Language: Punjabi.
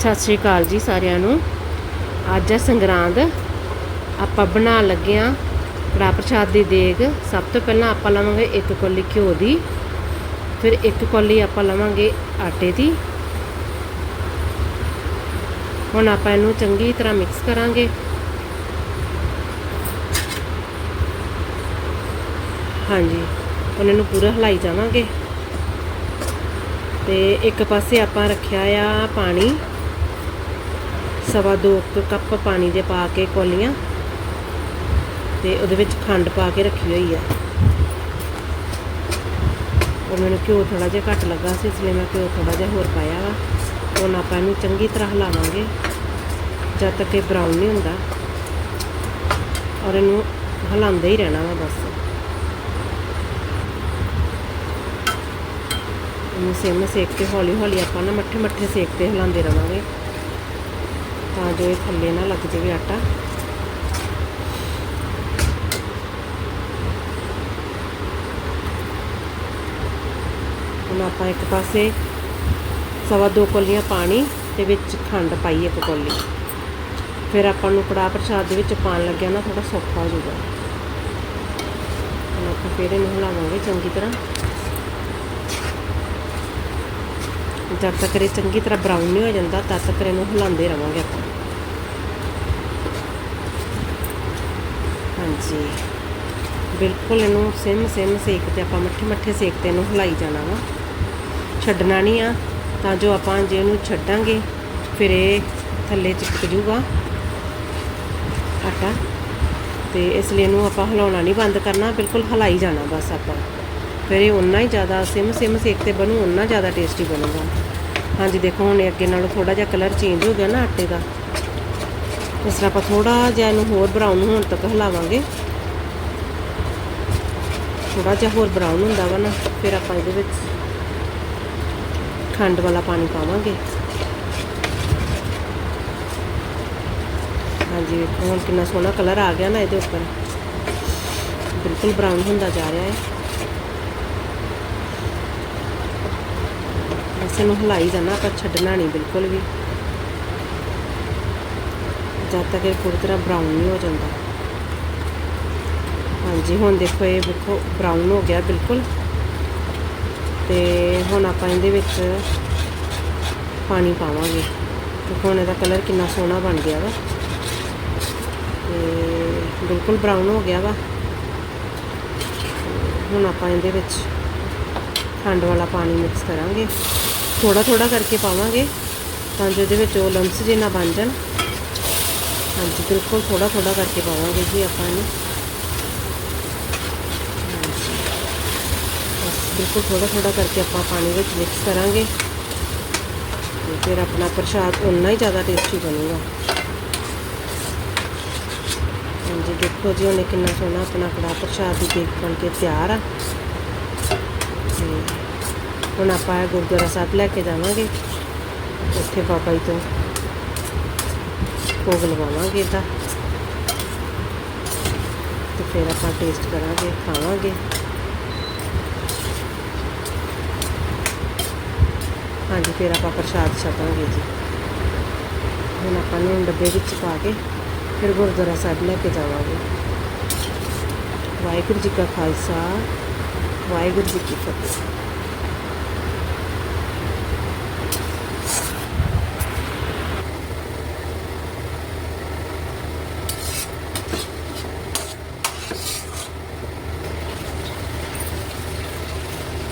ਸਤਿ ਸ਼੍ਰੀ ਅਕਾਲ ਜੀ ਸਾਰਿਆਂ ਨੂੰ। ਅੱਜ ਹੈ ਸੰਗਰਾਂਦ ਆਪਾਂ ਬਣਾਉਣ ਲੱਗੇ ਆ ਕੜਾ ਪ੍ਰਸ਼ਾਦ ਦੀ ਦੇਗ। ਸਭ ਤੋਂ ਪਹਿਲਾਂ ਆਪਾਂ ਲਵਾਂਗੇ ਇੱਕ ਕੌਲੀ ਘਿਓ ਦੀ। ਫਿਰ ਇੱਕ ਕੌਲੀ ਆਪਾਂ ਲਵਾਂਗੇ ਆਟੇ ਦੀ। ਹੁਣ ਆਪਾਂ ਇਹਨੂੰ ਚੰਗੀ ਤਰ੍ਹਾਂ ਮਿਕਸ ਕਰਾਂਗੇ। ਹਾਂਜੀ, ਹੁਣ ਇਹਨੂੰ ਪੂਰਾ ਹਿਲਾਈ ਜਾਵਾਂਗੇ। ਤੇ ਇੱਕ ਪਾਸੇ ਆਪਾਂ ਰੱਖਿਆ ਆ ਪਾਣੀ। ਸਵਾ ਦੋ ਕੁ ਕੱਪ ਪਾਣੀ ਦੇ ਪਾ ਕੇ ਕੋਲੀਆਂ ਤੇ ਉਹਦੇ ਵਿੱਚ ਖੰਡ ਪਾ ਕੇ ਰੱਖੀ ਹੋਈ ਆ। ਔਰ ਮੈਨੂੰ ਘਿਓ ਥੋੜਾ ਜਿਹਾ ਘੱਟ ਲੱਗਾ ਸੀ, ਇਸ ਲਈ ਮੈਂ ਘਿਓ ਥੋੜਾ ਜਿਹਾ ਹੋਰ ਪਾਇਆ ਵਾ। ਹੁਣ ਆਪਾਂ ਇਹਨੂੰ ਚੰਗੀ ਤਰ੍ਹਾਂ ਹਿਲਾਵਾਂਗੇ, ਜਦ ਤੱਕ ਇਹ ਬਰਾਊਨ ਨਹੀਂ ਹੁੰਦਾ। ਔਰ ਇਹਨੂੰ ਹਿਲਾਉਂਦੇ ਹੀ ਰਹਿਣਾ ਵਾ ਬਸ। ਇਹਨੂੰ ਸਿਮ ਸੇਕ ਤੇ ਹੌਲੀ ਹੌਲੀ ਆਪਾਂ ਨਾ ਮੱਠੇ ਮੱਠੇ ਸੇਕ ਤੇ ਹਿਲਾਉਂਦੇ ਰਵਾਂਗੇ। ਤਾਂ ਜੋ ਇਹ ਥੱਲੇ ਨਾ ਲੱਗ ਜਾਵੇ ਆਟਾ। ਹੁਣ ਆਪਾਂ ਇੱਕ ਪਾਸੇ ਸਵਾ ਦੋ ਕੋਲੀਆਂ ਪਾਣੀ ਤੇ ਵਿੱਚ ਖੰਡ ਪਾਈ ਇੱਕ ਕੋਲੀ। ਫਿਰ ਆਪਾਂ ਨੂੰ ਕੜਾਹ ਪ੍ਰਸ਼ਾਦ ਦੇ ਵਿੱਚ ਪਾਣ ਲੱਗਿਆ ਨਾ ਥੋੜਾ ਸੌਖਾ ਹੋ ਜਾਊਗਾ। ਹੁਣ ਆਪਾਂ ਫਿਰ ਇਹਨੂੰ ਹਿਲਾਵਾਂਗੇ ਚੰਗੀ ਤਰ੍ਹਾਂ। ਜਦ ਤੱਕ ਇਹ ਚੰਗੀ ਤਰ੍ਹਾਂ ਬਰਾਊਨ ਨਹੀਂ ਹੋ ਜਾਂਦਾ, ਤਦ ਤੱਕ ਇਹਨੂੰ ਹਿਲਾਉਂਦੇ ਰਵਾਂਗੇ ਆਪਾਂ। ਹਾਂਜੀ। ਬਿਲਕੁਲ ਇਹਨੂੰ ਸਿਮ ਸਿਮ ਸੇਕ ਤੇ ਆਪਾਂ ਮੱਠੇ ਮੱਠੇ ਸੇਕ ਤੇ ਇਹਨੂੰ ਹਿਲਾਈ ਜਾਣਾ ਵਾ। ਛੱਡਣਾ ਨਹੀਂ ਆ, ਤਾਂ ਜੋ ਆਪਾਂ ਜੇ ਇਹਨੂੰ ਛੱਡਾਂਗੇ, ਫਿਰ ਇਹ ਥੱਲੇ ਚਿਪਕ ਜੂਗਾ। ਆਟਾ। ਤੇ ਇਸ ਲਈ ਇਹਨੂੰ ਆਪਾਂ ਹਿਲਾਉਣਾ ਨਹੀਂ ਬੰਦ ਕਰਨਾ, ਬਿਲਕੁਲ ਹਿਲਾਈ ਜਾਣਾ ਬਸ ਆਪਾਂ। ਫਿਰ ਇਹ ਉਨਾ ਹੀ ਜ਼ਿਆਦਾ ਸਿਮ ਸਿਮ ਸੇਕ ਤੇ ਬਣੂ ਉਨਾ ਜ਼ਿਆਦਾ ਟੇਸਟੀ ਬਣੂਗਾ। ਹਾਂਜੀ, ਦੇਖੋ ਹੁਣ ਇਹ ਅੱਗੇ ਨਾਲੋਂ ਥੋੜਾ ਜਿਹਾ ਕਲਰ ਚੇਂਜ ਹੋ ਗਿਆ ਨਾ ਆਟੇ ਦਾ। ਇਸ ਤਰ੍ਹਾਂ ਆਪਾਂ ਥੋੜਾ ਜਿਹਾ ਇਹਨੂੰ ਹੋਰ ਬਰਾਊਨ ਹੋਣ ਤੱਕ ਹਿਲਾਵਾਂਗੇ। ਥੋੜਾ ਜਿਹਾ ਹੋਰ ਬਰਾਊਨ ਹੁੰਦਾ ਵਾ ਨਾ, ਫਿਰ ਆਪਾਂ ਇਹਦੇ ਵਿੱਚ ਖੰਡ ਵਾਲਾ ਪਾਣੀ ਪਾਵਾਂਗੇ। ਹਾਂਜੀ ਹੁਣ ਕਿੰਨਾ ਸੋਹਣਾ ਕਲਰ ਆ ਗਿਆ ਨਾ ਇਹਦੇ ਉੱਪਰ। ਬਿਲਕੁਲ ਬਰਾਊਨ ਹੁੰਦਾ ਜਾ ਰਿਹਾ ਹੈ। ਇਸ ਨੂੰ ਹਿਲਾਈ ਜਾਣਾ ਆਪਾਂ ਛੱਡਣਾ ਨਹੀਂ, ਬਿਲਕੁਲ ਵੀ। ਜਦ ਤੱਕ ਇਹ ਪੂਰੀ ਤਰ੍ਹਾਂ ਬਰਾਊਨ ਨਹੀਂ ਹੋ ਜਾਂਦਾ। ਹਾਂਜੀ, ਹੁਣ ਦੇਖੋ, ਇਹ ਦੇਖੋ ਬਰਾਊਨ ਹੋ ਗਿਆ, ਬਿਲਕੁਲ। ਤੇ ਹੁਣ ਆਪਾਂ ਇਹਦੇ ਵਿੱਚ ਪਾਣੀ ਪਾਵਾਂਗੇ। ਤੇ ਹੁਣ ਇਹਦਾ ਕਲਰ ਕਿੰਨਾ ਸੋਹਣਾ ਬਣ ਗਿਆ ਵਾ। ਤੇ ਬਿਲਕੁਲ ਬਰਾਊਨ ਹੋ ਗਿਆ ਵਾ। ਹੁਣ ਆਪਾਂ ਇਹਦੇ ਵਿੱਚ ਖੰਡ ਵਾਲਾ ਪਾਣੀ ਮਿਕਸ ਕਰਾਂਗੇ। ਥੋੜਾ ਥੋੜਾ ਕਰਕੇ ਪਾਵਾਂਗੇ ਤਾਂ ਜੋ ਇਹਦੇ ਵਿੱਚ ਉਹ ਲੰਪਸ ਜੇ ਨਾ ਬਣ ਜਾਣ। ਹਾਂਜੀ, ਬਿਲਕੁਲ ਥੋੜਾ ਥੋੜਾ ਕਰਕੇ ਪਾਵਾਂਗੇ ਜੀ ਆਪਾਂ ਇਹਨੂੰ। ਬਿਲਕੁਲ ਥੋੜਾ ਥੋੜਾ ਕਰਕੇ ਆਪਾਂ ਪਾਣੀ ਵਿੱਚ ਮਿਕਸ ਕਰਾਂਗੇ। ਤੇ ਫਿਰ ਆਪਣਾ ਪ੍ਰਸ਼ਾਦ ਉਨਾ ਹੀ ਜ਼ਿਆਦਾ ਟੇਸਟੀ ਬਣੇਗਾ। ਹਾਂਜੀ, ਦੇਖੋ ਜੀ, ਉਹਨੇ ਕਿੰਨਾ ਸੋਹਣਾ ਆਪਣਾ ਕੜਾ ਪ੍ਰਸ਼ਾਦ ਦੀ ਕੇਕ ਬਣ ਕੇ ਤਿਆਰ ਆ। ਤੇ ਹੁਣ ਆਪਾਂ ਇਹ ਗੁਰਦੁਆਰਾ ਸਾਹਿਬ ਲੈ ਕੇ ਜਾਵਾਂਗੇ। ਉੱਥੇ ਬਾਬਾ ਜੀ ਤੋਂ ਭੋਗ ਲਵਾਵਾਂਗੇ ਇਹਦਾ। ਤੇ ਫਿਰ ਆਪਾਂ ਟੇਸਟ ਕਰਾਂਗੇ, ਖਾਵਾਂਗੇ। ਹਾਂਜੀ, ਫਿਰ ਆਪਾਂ ਪ੍ਰਸ਼ਾਦ ਛਕਾਂਗੇ ਜੀ। ਹੁਣ ਆਪਾਂ ਨੂੰ ਡੱਬੇ ਵਿੱਚ ਪਾ ਕੇ ਫਿਰ ਗੁਰਦੁਆਰਾ ਸਾਹਿਬ ਲੈ ਕੇ ਜਾਵਾਂਗੇ। ਵਾਹਿਗੁਰੂ ਜੀ ਕਾ ਖਾਲਸਾ, ਵਾਹਿਗੁਰੂ ਜੀ ਕੀ ਫਤਿਹ।